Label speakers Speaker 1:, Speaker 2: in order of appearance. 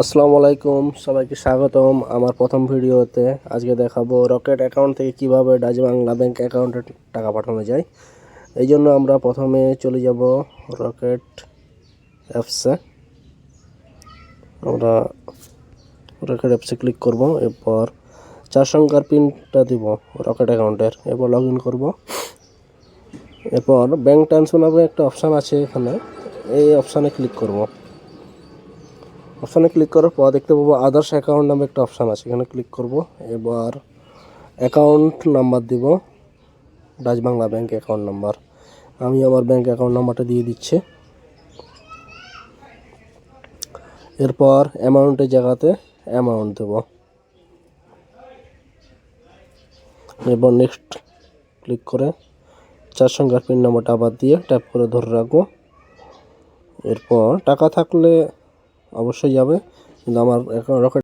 Speaker 1: আসসালামু আলাইকুম, সবাইকে স্বাগতম আমার প্রথম ভিডিওতে। আজকে দেখাবো রকেট অ্যাকাউন্ট থেকে কীভাবে ডাচ বাংলা ব্যাংক অ্যাকাউন্টে টাকা পাঠানো যায়। এই জন্য আমরা প্রথমে চলে যাব রকেট অ্যাপসে আমরা রকেট অ্যাপসে ক্লিক করব, এরপর চার সংখ্যার পিনটা দিব রকেট অ্যাকাউন্টের, এরপর লগ ইন করব। এরপর ব্যাঙ্ক ট্রান্সফার নামে একটা অপশান আছে এখানে, এই অপশানে ক্লিক করব। অপশানে ক্লিক করার পর দেখতে পাবো আদার্স অ্যাকাউন্ট নামে একটা অপশান আছে। এখানে ক্লিক করব। এবার অ্যাকাউন্ট নাম্বার দিব। Dutch Bangla Bank account number আমি আমার ব্যাংক অ্যাকাউন্ট নাম্বারটা দিয়ে দিচ্ছি। এরপর অ্যামাউন্টের জায়গাতে অ্যামাউন্ট দেব। এরপর নেক্সট ক্লিক করে চার সংখ্যার পিন নাম্বারটা আবার দিয়ে ট্যাপ করে ধরে রাখব। এরপর টাকা থাকলে অবশ্যই যাবে। কিন্তু আমার এখন রকেট